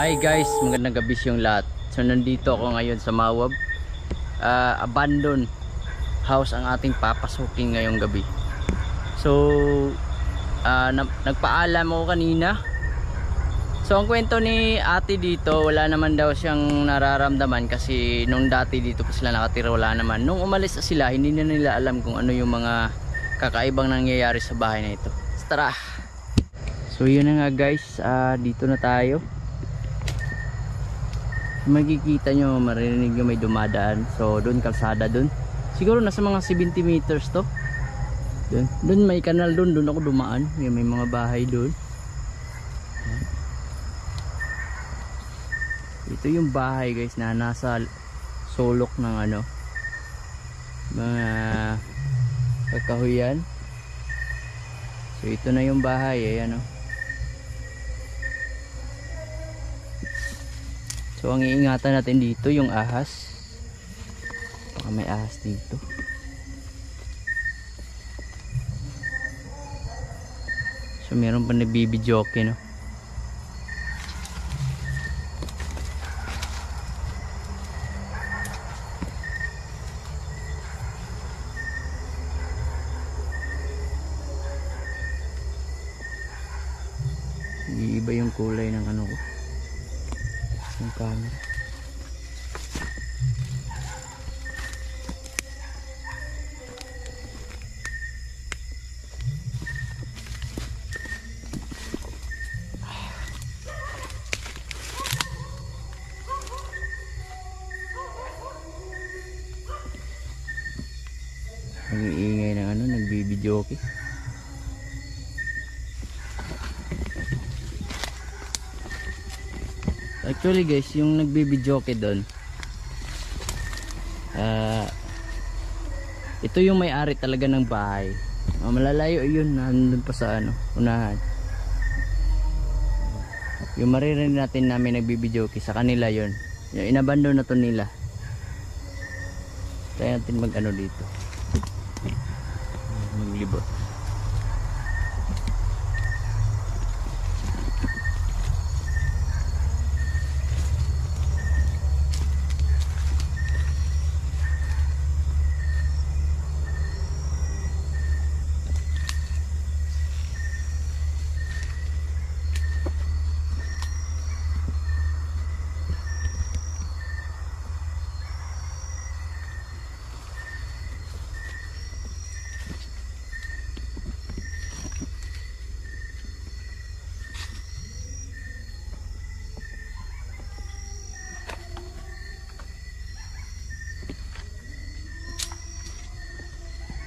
Hi guys, magandang gabi yung lahat. So nandito ako ngayon sa Mawab. Ah, abandoned house ang ating papasukin ngayong gabi. So ah, na- nagpaalam ako kanina. So ang kwento ni ate dito, wala naman daw siyang nararamdaman kasi nung dati dito pa sila nakatira wala naman. Nung umalis sila, hindi na nila alam kung ano yung mga kakaibang nangyayari sa bahay na ito. Tara! So yun na nga guys, ah, dito na tayo makikita nyo maririnig nyo may dumadaan. So doon kalsada doon. Siguro nasa mga 70 meters to. Doon. Doon may kanal doon doon ako dumaan. May, may mga bahay doon. Ito yung bahay guys na nasa sulok ng ano mga kakahuyan. So ito na yung bahay eh ano So ang iingatan natin dito yung ahas. Baka may ahas dito. So meron pa nagbibidyoke no. Iiba yung kulay ng ano ko yung camera ang iingay ng ano nagbibidyoke Actually guys, yung nagbibidyoke doon. Ah ito yung may-ari talaga ng bahay. Uh, malalayo yun, nandun pa sa ano, unahan. Yung maririnig natin namin nagbibidyoke sa kanila yon. Yung inabandon na to nila. Tayo natin mag ano dito. либо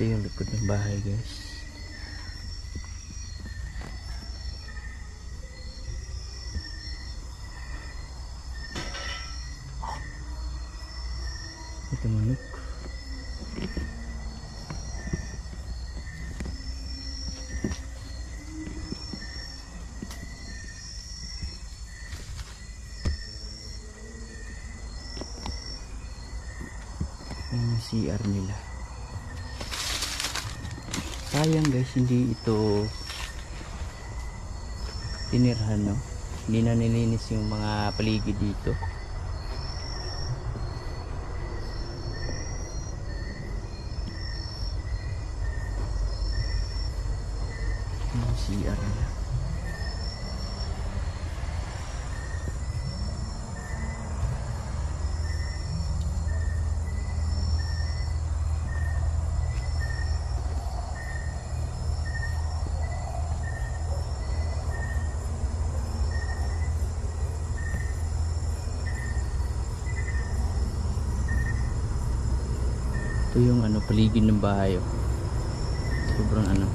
Ito yung likod ng bahay guys. Ito manok. Yung CR nila sayang guys hindi ito tinirhan no? Hindi na nilinis yung mga paligid dito yung CR nila ito yung ano paligid ng bahay oh. sobrang ano.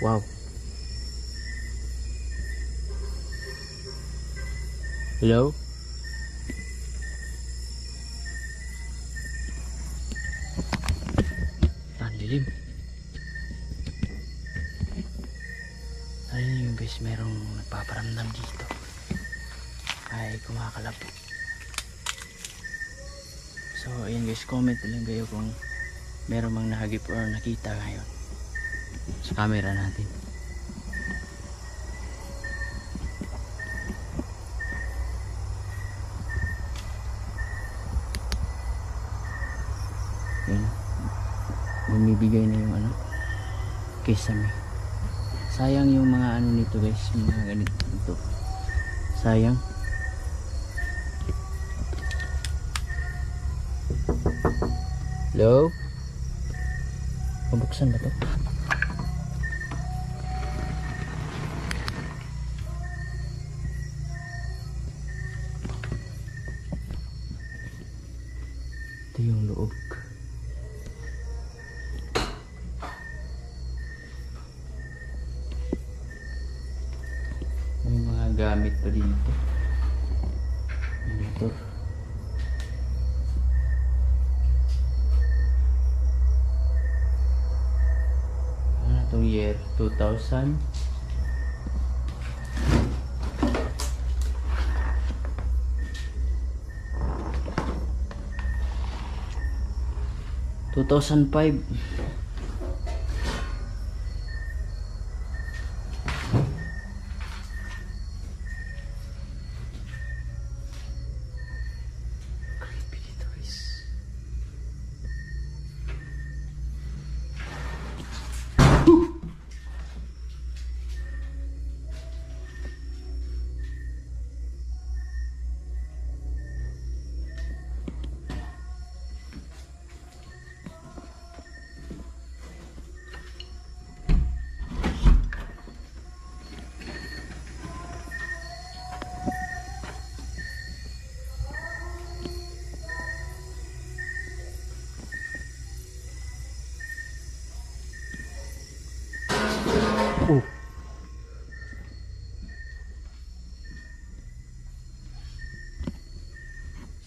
Wow. Hello comment lang kayo kung meron mang nahagip or nakita ngayon sa camera natin. Ayan. Bumibigay na yung ano kisame. Sayang yung mga ano nito guys, yung mga ganito ito. Sayang. Hello? Pabuksan ba to? Ito yung loob. May gamit pa dito. 2,000 2005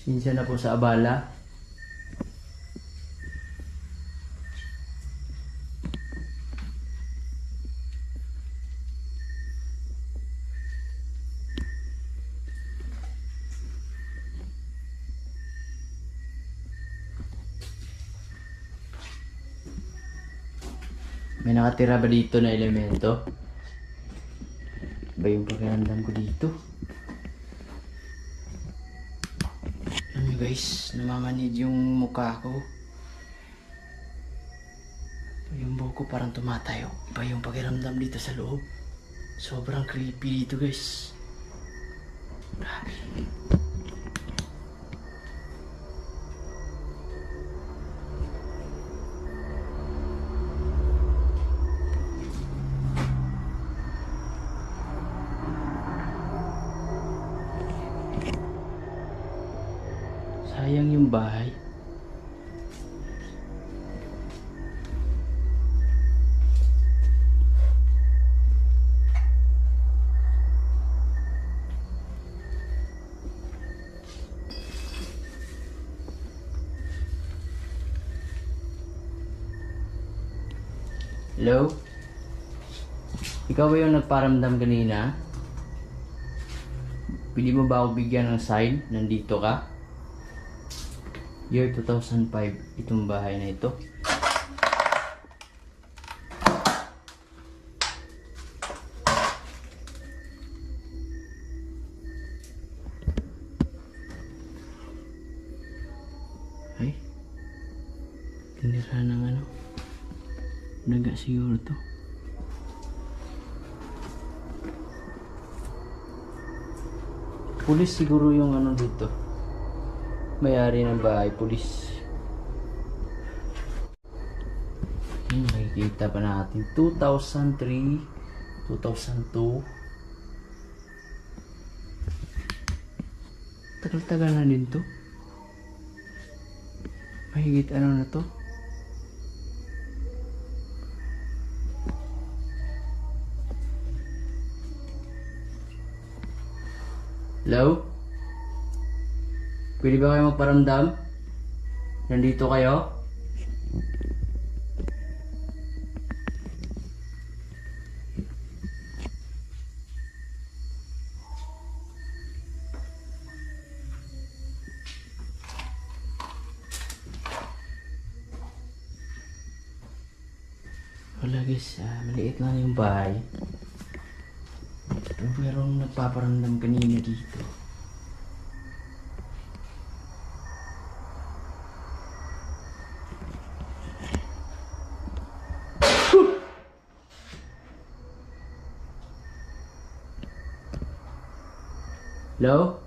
Sinsya na po sa abala. May nakatira ba dito na elemento? Ba yung pakiramdam ko dito? Alam nyo guys, namamanid yung mukha ko. Yung buhok ko parang tumatayo. Ba yung pakiramdam dito sa loob? Sobrang creepy dito guys. Grabe. Sayang yung bahay. Hello? Ikaw ba yung nagparamdam kanina? Pili mo ba ako bigyan ng sign? Nandito ka? Year 2005, itong bahay na ito. Ay, tinira ng ano. Naga siguro to. Pulis siguro yung ano dito. May-ari ng bahay, pulis. Hmm, makikita pa natin. 2003, 2002. Tagal-tagal na din to. Mahigit ano na to? Hello? Pwede ba kayo magparamdam? Nandito kayo? Wala guys, uh, maliit lang yung bahay. Pero merong nagpaparamdam kanina dito. Hello?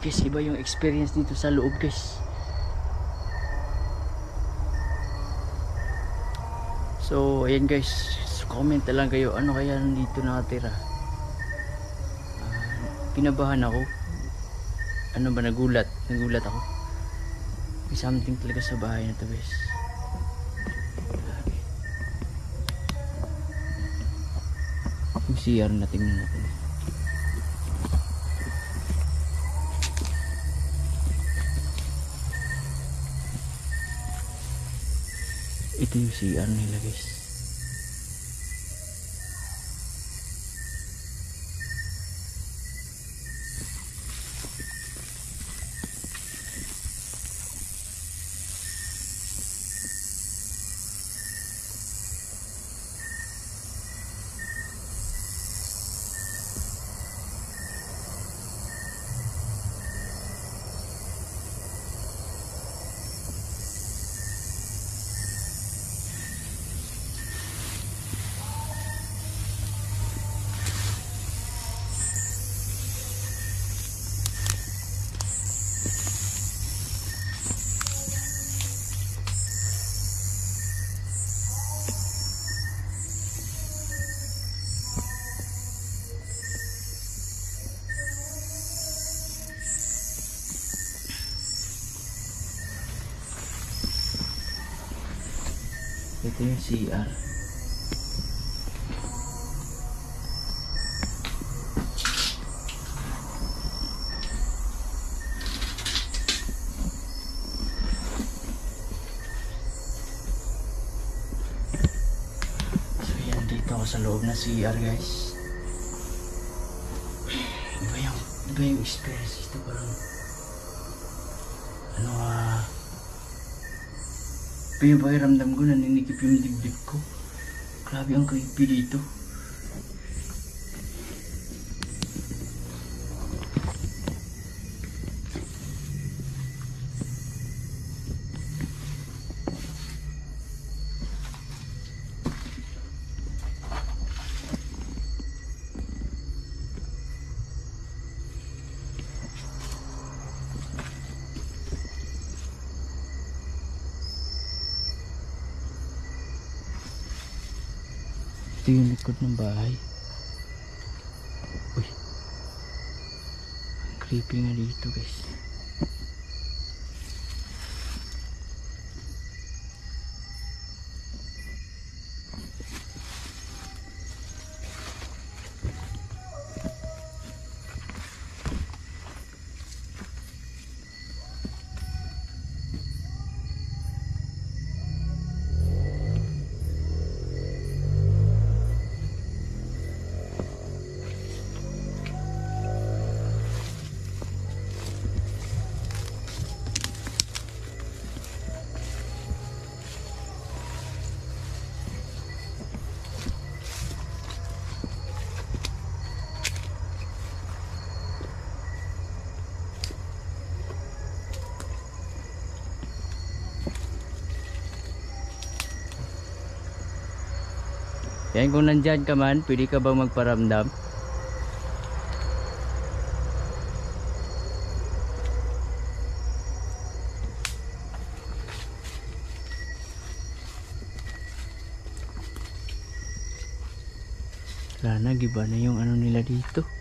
Grabe guys, iba yung experience dito sa loob guys. So, ayan guys, comment na lang kayo, ano kaya nandito nakatira? Ah, kinabahan ako. Ano ba, nagulat? Nagulat ako. May something talaga sa bahay na to guys. Yung CR na tingnan natin. Ito yung CR nila guys. Ito yung CR. So yan, dito ako sa loob ng CR guys. Iba yung, iba yung experience dito parang ano ah Yung pakiramdam ko, naninikip yung dibdib ko. Grabe ang creepy dito. Ito yung likod ng bahay. Uy. Ang creepy nga dito guys. Yan kung nandyan ka man, pwede ka bang magparamdam? Wala na, giba na yung ano nila dito.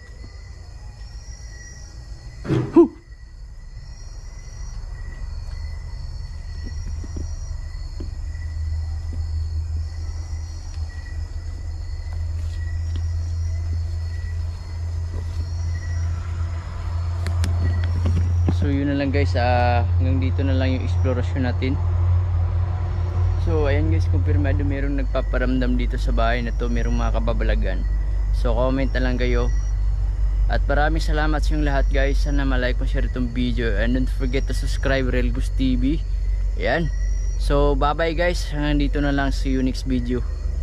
Lang guys, ah, hanggang dito na lang yung exploration natin. So ayan guys, kumpirmado merong nagpaparamdam dito sa bahay na to, merong mga kababalagan. So comment na lang kayo. At maraming salamat sa inyong lahat guys. Sana malike mo share itong video. And don't forget to subscribe Relgus TV. Ayan. So bye bye guys. Hanggang dito na lang. See you next video.